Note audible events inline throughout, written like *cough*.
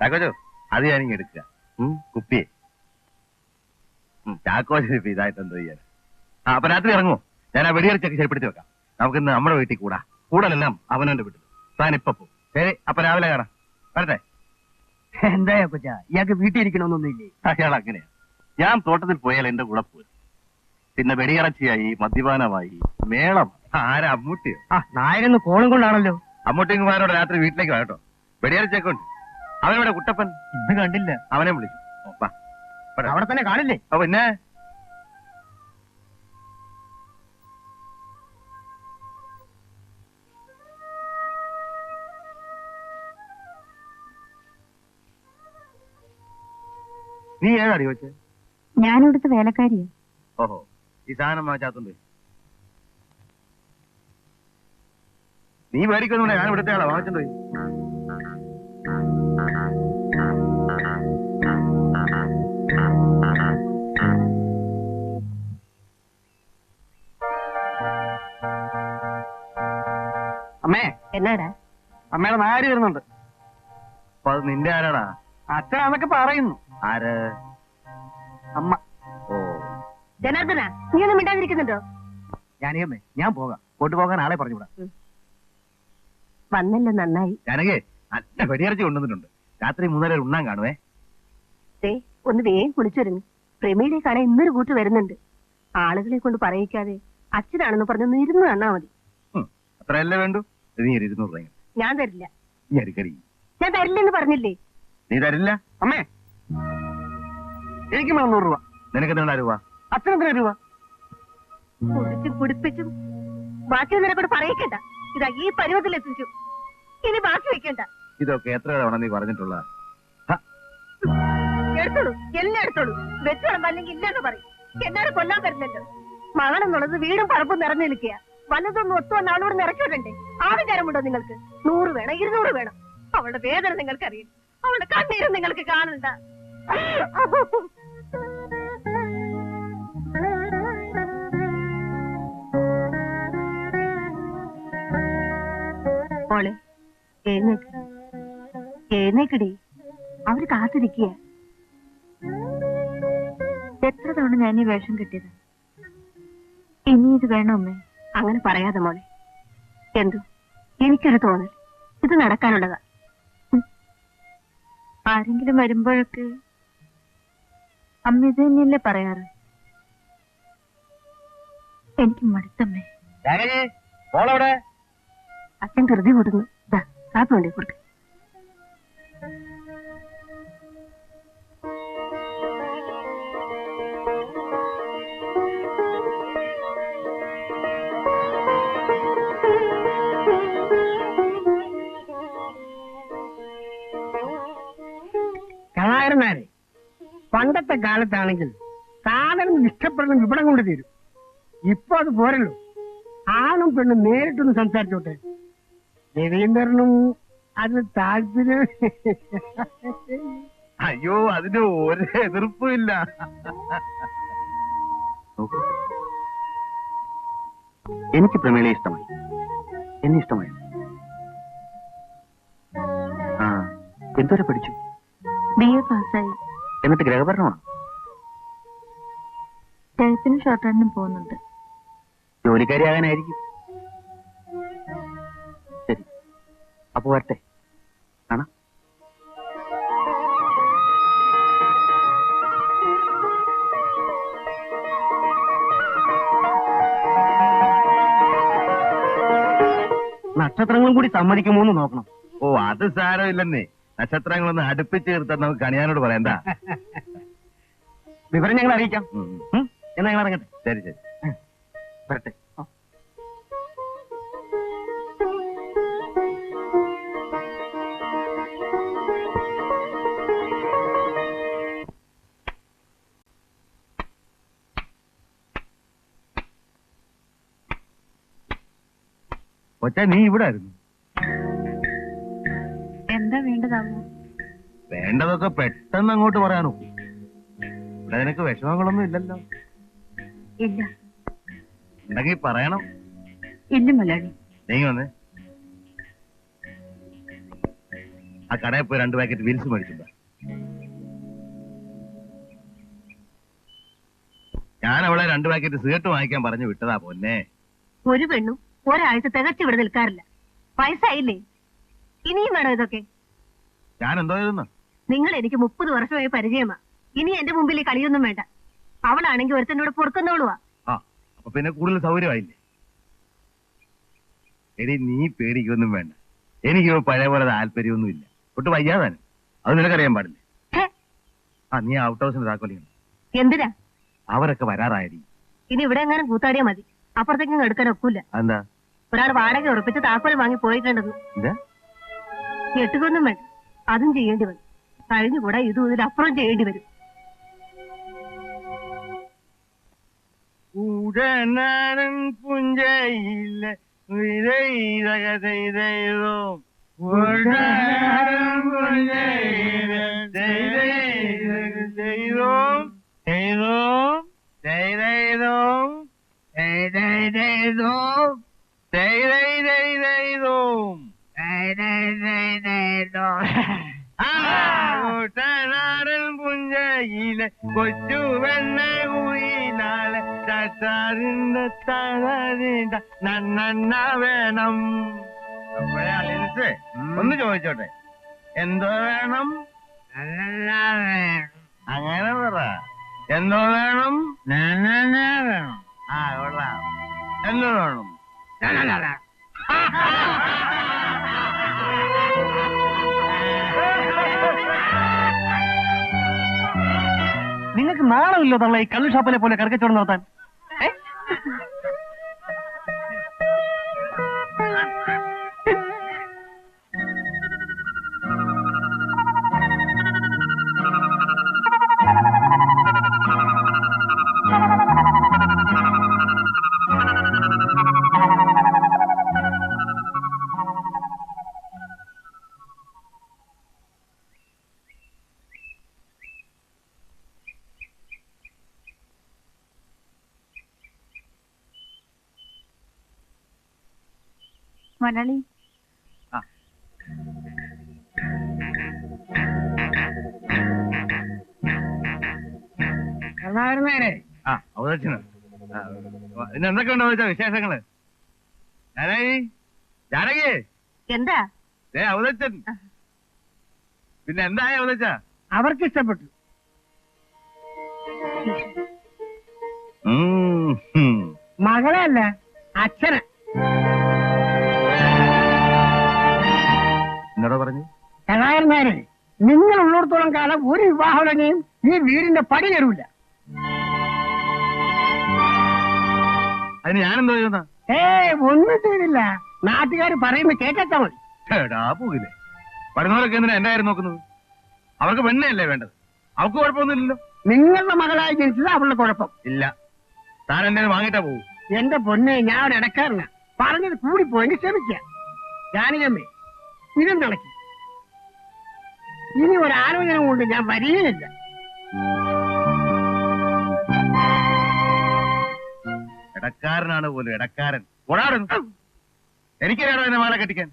ചാക്കോച്ചോ അത് ഞാനിങ്ങ് എടുക്കുക. കുപ്പിയെ. ചാക്കോച്ചൻ ഇപ്പൊ ഇതായിട്ട് എന്തോ ചെയ്യാൻ. ആ അപ്പൊ രാത്രി ഇറങ്ങുമോ ഞാൻ ആ വെടിയറിച്ചൊക്കെ ശരിപ്പെടുത്തി വെക്കാം. നമുക്ക് ഇന്ന് നമ്മുടെ വീട്ടിൽ കൂടാ. കൂടലെല്ലാം അവനവന്റെ വീട്ടിൽ. താൻ ഇപ്പൊ പോ. ശരി അപ്പൊ രാവിലെ കാണാം. വരട്ടെ. എന്താ കൊച്ച? ഇയാൾക്ക് വീട്ടിൽ ഇരിക്കണമെന്നൊന്നുമില്ലേ അയാൾ അങ്ങനെയാ. ഞാൻ തോട്ടത്തിൽ പോയാൽ എന്റെ കൂടെ പോരും. പിന്നെ വെടിയിറച്ചിയായി മദ്യപാനമായി മേളം. ആരാ അമ്മൂട്ടിയോ? ആ നായകന്ന് കോളും കൊണ്ടാണല്ലോ. അമ്മൂട്ടിക്കുമാരോട് രാത്രി വീട്ടിലേക്ക് വാട്ടോ വെടിയിറച്ചൊക്കെ ഉണ്ട്. അവനവിടെ കുട്ടപ്പൻ? ഇന്ന് കണ്ടില്ല. അവനെ വിളിച്ചു അവിടെ തന്നെ കാണില്ലേ? അപ്പൊ പിന്നെ? നീ ഏതാടി വെച്ചേ ഞാനിവിടുത്തെ വേലക്കാരിയാ. ഓഹോ ഈ സാധനം വാങ്ങിച്ചാത്തുണ്ട് നീ മേടിക്കൊന്നുമില്ല ഞാൻ ഇവിടുത്തെ ആളാ. വാങ്ങിച്ചിട്ട് അമ്മേ. എന്നാടാ? അമ്മയുടെ നാര് വരുന്നുണ്ട്. അപ്പൊ അത് നിന്റെ ആരാടാ? അച്ഛനാന്നൊക്കെ പറയുന്നു. ആര്? അമ്മ. ഓ. ജനാർദ്ദന നീ ഒന്നും മിണ്ടാതിരിക്കുന്നുണ്ടോ? ഞാനേ അമ്മേ ഞാൻ പോകാം. പോകാൻ ആളെ പറഞ്ഞുവിടാം. വന്നല്ലോ നന്നായി. ഞാനേ അച്ഛൻ വെടിയിറച്ചി കൊണ്ടുവന്നിട്ടുണ്ട്. രാത്രി മൂന്നര ഉണ്ണാൻ കാണുവേ. ദേ ഒന്ന് വേഗം കുളിച്ചൊരുങ്ങി പ്രമീടെ കാണാൻ ഇന്നൊരു കൂട്ട് വരുന്നുണ്ട്. ആളുകളെ കൊണ്ട് പറയിക്കാതെ അച്ഛനാണെന്ന് പറഞ്ഞൊന്ന് ഇരുന്ന് തന്നാ മതി. അത്രയല്ലേ വേണ്ടു? നീ ഒരു ഇരുന്നൂറ് രൂപ ഞാൻ തരില്ല. നീ അരിക്കടി ഞാൻ തരില്ലെന്ന് പറഞ്ഞില്ലേ? നീ തരില്ല? അമ്മേ. എനിക്ക് വേണം നൂറ് രൂപ. നിനക്ക് എന്താണ് രൂപ? അച്ഛനെന്തിനാ രൂപ? കുടിച്ചും കുടിപ്പിച്ചും ബാക്കി നിനക്കൂടെ പറയിക്കണ്ട. ഇതാ ഈ പരുവത്തിലെത്തിച്ചു ഇനി ബാക്കി വെക്കണ്ട. ഇതൊക്കെ എത്ര തവണ നീ പറഞ്ഞിട്ടുള്ള? എടുത്തോളൂ. എല്ലാം എടുത്തോളൂ. വെച്ചോളം അല്ലെങ്കിൽ ഇല്ലെന്ന് പറയും. എന്നാലും കൊല്ലാൻ പറ്റുന്നല്ലോ മകളെന്നുള്ളത് വീടും പറമ്പും നിറഞ്ഞു നിൽക്കുക വല്ലതൊന്നും ഒത്തു ആളോട് നിറയ്ക്കോട്ടെ ആ വിചാരമുണ്ടോ നിങ്ങൾക്ക്? നൂറ് വേണം ഇരുന്നൂറ് വേണം. അവളുടെ വേദന നിങ്ങൾക്ക് അറിയാം അവളുടെ കണ്ണീരും നിങ്ങൾക്ക് കാണണ്ട. മോളെ അവർ കാത്തിരിക്കുക എത്ര തവണ ഞാൻ ഈ വേഷം കിട്ടിയത്? ഇനി ഇത് വേണോ അങ്ങനെ പറയാതെ മോനെ എന്തു? എനിക്കൊരു തോന്നൽ. ഇത് നടക്കാനുള്ളതാ. ആരെങ്കിലും വരുമ്പോഴൊക്കെ അമ്മ ഇത് തന്നെയല്ലേ പറയാറ്? എനിക്ക് മടുത്തമ്മേ. അച്ഛൻ ധൃതി കൂടുന്നു. ദാ കാപ്പി കൊണ്ടേ കൊടുക്ക. കാലത്താണെങ്കിൽ സാധനം ഇഷ്ടപ്പെടുന്ന ഇവിടം കൊണ്ട് തീരും. ഇപ്പൊ അത് പോരല്ലോ. ആണും പെണ്ണും നേരിട്ടൊന്ന് സംസാരിച്ചോട്ടെ. രവീന്ദ്രനും അത് താല്പര്യം. അയ്യോ അതിന് ഒരു എതിർപ്പും ഇല്ല. എനിക്ക് പ്രമേളയെ ഇഷ്ടമായി. എന്നെ ഇഷ്ടമായി. ആ എന്തുവരെ പഠിച്ചു? ബി എ പാസ്സായി. എന്നിട്ട് ഗ്രഹഭരണമാണ്? ടൈപ്പിനും ഷോർട്ട് ഹാൻഡിനും പോകുന്നുണ്ട് ജോലിക്കാരിയാകാനായിരിക്കും ശരി. അപ്പൊ വരട്ടെ. കാണാം. നക്ഷത്രങ്ങളും കൂടി സമ്മതിക്കുമോ എന്ന് നോക്കണം. ഓ അത് സാരമില്ലെന്നേ. നക്ഷത്രങ്ങളൊന്ന് അടുപ്പിച്ച് ചേർത്താൽ നമുക്ക് കണിയാനോട് പറയണ്ട വിവരം ഞങ്ങൾ അറിയിക്കാം. ഉം? എന്നാ ഞങ്ങൾ ഇറങ്ങട്ടെ. ശരി ശരി. വരട്ടെ. ഒച്ച നീ ഇവിടെ ആയിരുന്നു. എന്താ വേണ്ടതാവോ വേണ്ടതൊക്കെ പെട്ടെന്ന് അങ്ങോട്ട് പറയാനോ. ഇവിടെ നിനക്ക് വിഷമങ്ങളൊന്നും ഇല്ലല്ലോ. ഇല്ല. ഉണ്ടെങ്കിൽ പറയണം. ഇല്ല മലയാളി നീ വന്ന്. ആ കടയിൽ പോയി രണ്ട് പാക്കറ്റ് വിൽസ് മേടിച്ചിട്ടുണ്ടോ. ഞാൻ അവളെ രണ്ട് പാക്കറ്റ് സിഗരറ്റ് വാങ്ങിക്കാൻ പറഞ്ഞു വിട്ടതാ പൊന്നെ. ഒരു പെണ്ണും ഒരാഴ്ച തികച്ചു ഇവിടെ നിൽക്കാറില്ല. പൈസ ആയില്ലേ ഇനിയും വേണോ ഇതൊക്കെ? ഞാൻ എന്തോ നിങ്ങൾ എനിക്ക് മുപ്പത് വർഷമായി പരിചയമാ. ഇനി എന്റെ മുമ്പിൽ ഈ കളിയൊന്നും വേണ്ട. അവളാണെങ്കിൽ ഒരുത്തനോട് പൊറുക്കുന്നവളുവാ. ആ അപ്പൊ പിന്നെ കൂടുതൽ സൗകര്യമായില്ലേ? എടി നീ പേടിക്കൊന്നും വേണ്ട. എനിക്ക് പഴയ പോലെ താല്പര്യമൊന്നുമില്ല. ഒട്ട് വയ്യാതാണ് അത് നിനക്കറിയാൻ പാടില്ലേ? ആ നീ ഔട്ട് ഹൗസിന് താക്കോലിയാണ് എന്തിനാ? അവരൊക്കെ വരാറായി ഇനി ഇവിടെ എങ്ങാനും കൂത്താടിയാ മതി. അപ്പുറത്തേക്കും എടുക്കാൻ ഒക്കില്ല എന്താ? ഒരാൾ വാടക ഉറപ്പിച്ച് താക്കോൽ വാങ്ങി പോയിട്ടുണ്ടെന്ന് എട്ടുകൊന്നും ഞെട്ടുകൊന്നും വേണ്ട. അതും ചെയ്യേണ്ടി വരും. കഴിഞ്ഞുകൂടാ ഇതും ഇതിലപ്പുറം ചെയ്യേണ്ടി വരും. உடனன் புஞ்சையில் விதை ரகதை தெய்வோம் உடனன் புஞ்சையில் தெய்வோம் தெய்வோம் தெய்தோம் தெய்தோம் தெய்தை தெய்தோம் தெய்தை தெய்தோம் *laughs* കൂട്ടനാടൻ പുഞ്ചയിലെ കൊച്ചു വെണ്ണ കുയിലാലെ ചട്ടാറിന്റെ തളരിണ്ട നന്നെണ്ണ വേണം. അപ്പോഴേ അലിൻസ് ഒന്ന് ചോദിച്ചോട്ടെ? എന്തോ വേണം? അങ്ങനെ പറ. എന്തോ വേണം? വേണം. ആ കൊള്ളാം. എന്തോ വേണം. *laughs* നിങ്ങൾക്ക് നാണമില്ലോ തള്ള ഈ കള്ളു ഷാപ്പിലെ പോലെ കറക്കച്ചോടം നടത്താൻ. മലയാളി? ആ. പിന്നെ വെച്ചാ വിശേഷങ്ങൾ? എന്താ? ഏ അവതരിച്ചൻ. പിന്നെ എന്തായ അവതരിച്ച? അവർക്ക് ഇഷ്ടപ്പെട്ടു. മകളെ അല്ല അച്ഛന്. എന്നോട് പറഞ്ഞു? ചങ്ങായന്മാരെ നിങ്ങൾ ഉള്ളിടത്തോളം കാലം ഒരു വിവാഹം ഈ വീടിന്റെ പടി കയറൂല. അതിന് ഞാനെന്തോ ചെയ്യുന്ന? ഏ ഒന്നും ചെയ്തില്ല നാട്ടുകാർ പറയുന്നത് കേട്ടാ മതി. പോകില്ലേ വരുന്നവരൊക്കെ എന്തിനാ എന്റെ കാര്യം നോക്കുന്നത്? അവർക്ക് പെണ്ണയല്ലേ വേണ്ടത്? അവർക്ക് കുഴപ്പമൊന്നുമില്ലല്ലോ. നിങ്ങളുടെ മകളായി ജനിച്ചത് അവളുടെ കുഴപ്പം. ഇല്ല. താൻ എന്നെ വാങ്ങിട്ടാ പോകും എന്റെ പൊന്നെ ഞാൻ ഒരു ഇടക്കാരനാ പറഞ്ഞത് കൂടിപ്പോയെങ്കിൽ ക്ഷമിക്കാം. ജാനകമ്മേ ഇതും നടക്കി ഇനി ഒരാലോചന കൊണ്ട് ഞാൻ വരികയില്ല. ഇടക്കാരനാണ് പോലും ഇടക്കാരൻ. ഓടാടും എനിക്കറിയാടോ എന്നെ മാല കെട്ടിക്കാൻ.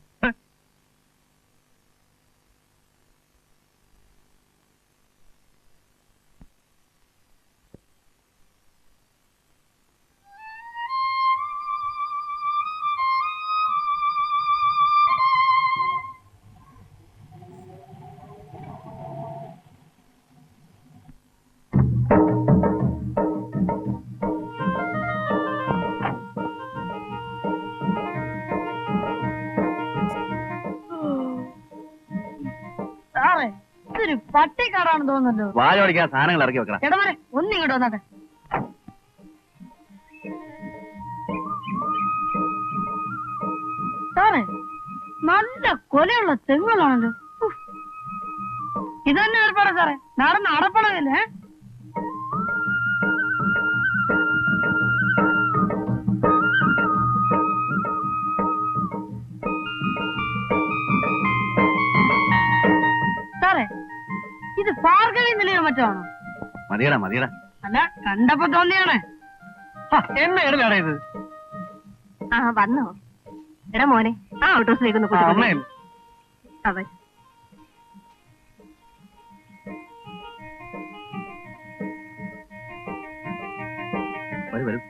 ഇതൊരു പട്ടിക്കാടാണെന്ന് തോന്നുന്നല്ലോ വാചോടിക്കാൻ സാധനങ്ങൾ ഇറക്കി വെക്കണം. എടവരെ ഒന്നിങ്ങോട്ട് വന്നാട്ടെ. സാറേ നല്ല കൊലയുള്ള തെങ്ങുകളാണല്ലോ. ഇതന്നെ ഏർപ്പാടാ സാറേ. നടന്ന് അടപ്പളവില്ലേ നിലയോ മറ്റാണോ മതിയടാ മതിയടാ. അല്ല കണ്ടപ്പോ തോന്നിയാണ്. എന്നെ എവിടെയാണ് ഇത് ആ വന്നോ. എടാ മോനെ ആ ഓട്ടോസിലേക്ക് ഒന്ന് കൊണ്ടുപോകും അവൻ വരും.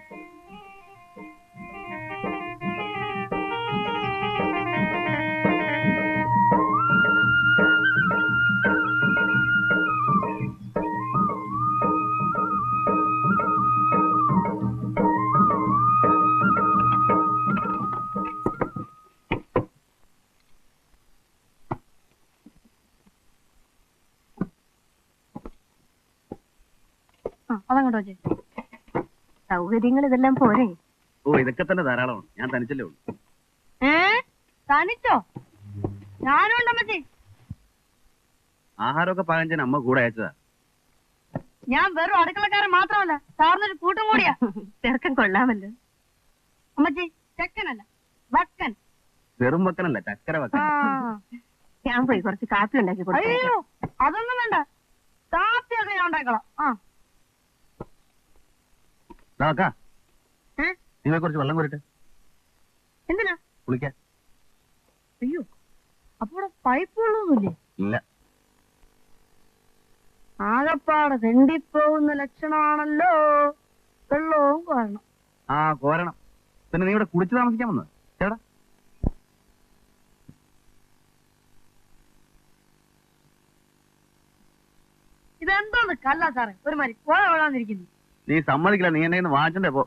അതങ്ങോട്ട് വെച്ചേ. സൗകര്യങ്ങൾ ഇതെല്ലാം പോരെ. ഓ ഇതൊക്കെ തന്നെ ധാരാളമാണ് ഞാൻ തനിച്ചല്ലേ ഉള്ളൂ. ഏ? തനിച്ചോ? ഞാനും ഉണ്ടമ്മച്ചി ആഹാരമൊക്കെ പാകം ചെയ്യാൻ അമ്മ കൂടെ അയച്ചതാ. ഞാൻ വെറും അടുക്കളക്കാരൻ മാത്രമല്ല സാറിനൊരു കൂട്ടും കൂടിയാ. ചെറുക്കൻ കൊള്ളാമല്ലോ. അമ്മച്ചി ചെക്കനല്ല വക്കൻ. വെറും വക്കനല്ല ചക്കര വക്കൻ. ഞാൻ പോയി കുറച്ച് കാപ്പി ഉണ്ടാക്കി അയ്യോ അതൊന്നും വേണ്ട. കാപ്പിയൊക്കെ ഞാൻ ഉണ്ടാക്കണം. ആ. ദാ വെക്കാ ഏ? നിങ്ങൾ കുറച്ച് വെള്ളം കോരിട്ടെ. എന്തിനാ? കുളിക്കാൻ. അയ്യോ അപ്പൊ ഇവിടെ പൈപ്പ് വെള്ളമൊന്നുമില്ലേ ഇല്ല. ആകപ്പാടെ തെണ്ടിപ്പോകുന്ന ലക്ഷണമാണല്ലോ. വെള്ളവും കാരണം. ആ കോരണം. പിന്നെ നീ ഇവിടെ കുളിച്ച് താമസിക്കാൻ വന്നത്. ചേട്ടാ. ഇതെന്താണ് കല്ല സാറേ? ഒരു മാതിരി പോഴാന്നിരിക്കുന്നു നീ സമ്മതിക്കില്ല നീ എന്നെ വാങ്ങിച്ചണ്ടേ പോ.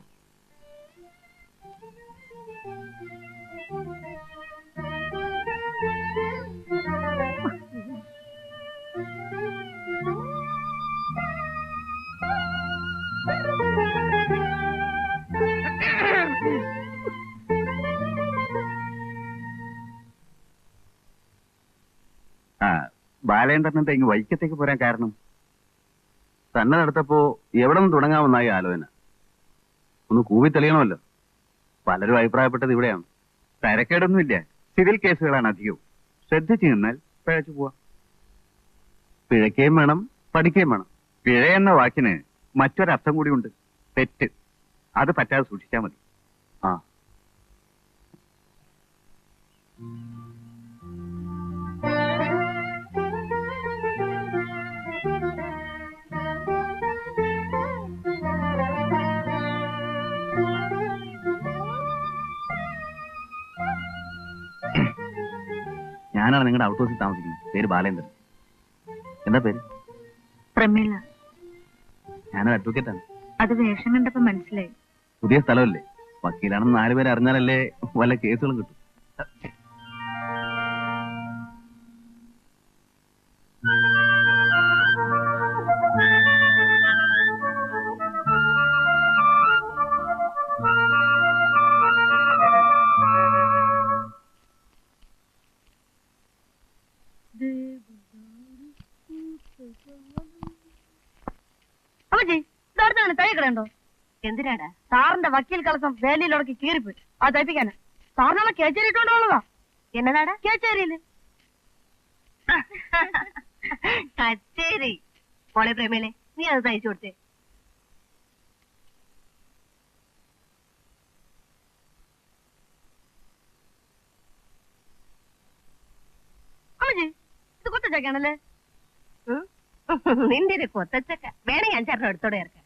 ആ എന്താ ഇങ്ങ് വൈക്കത്തേക്ക് പോരാൻ കാരണം? തന്നെ നടത്തപ്പോ എവിടെ നിന്ന് തുടങ്ങാമെന്നായി ആലോചന. ഒന്ന് കൂവി തെളിയണമല്ലോ പലരും അഭിപ്രായപ്പെട്ടത് ഇവിടെയാണ്. തരക്കേടൊന്നുമില്ല. സിവിൽ കേസുകളാണ് അധികവും. ശ്രദ്ധിച്ചു നിന്നാൽ പിഴച്ചു പോവാ. പിഴയ്ക്കുകയും വേണം പഠിക്കുകയും വേണം. പിഴ എന്ന വാക്കിന് മറ്റൊരർത്ഥം കൂടിയുണ്ട്. തെറ്റ്. അത് പറ്റാതെ സൂക്ഷിച്ചാൽ മതി. ആ. ഞാനാണ് നിങ്ങളുടെ ഔട്ട് ഹൗസിൽ താമസിക്കുന്നത്. പേര് ബാലേന്ദ്രൻ. എന്താ പേര്? പ്രമീള. ഞാനൊരു അഡ്വക്കേറ്റ് ആണ്. അത് വേഷം കണ്ടപ്പോ മനസ്സിലായി. പുതിയ സ്ഥലമല്ലേ? വക്കീലാണെന്ന് നാലുപേരെ അറിഞ്ഞാലല്ലേ വല്ല കേസുകളും കിട്ടും. തയ്ക്കണുണ്ടോ എന്തിനാടാ സാറിന്റെ വക്കീൽ കളസം വേലിയിലുടക്കി കീറിപ്പോയി. അത് തയ്പ്പിക്കാനാ. സാറിനുള്ള കേച്ചേരി ഇട്ടുകൊണ്ടുള്ളതാ എന്നതാടാ? കേച്ചേരിയിൽ. കച്ചേരി. പോളെ പ്രേമേലെ നീ അത് തയ്ച്ചു കൊടുത്തേ. ഇത് കൊത്തച്ചക്കാണല്ലേ നിന്റെ ഒരു കൊത്തച്ചക്ക വേണമെങ്കിൽ അഞ്ചാറിന് എടുത്തോടെ ഇറക്കാം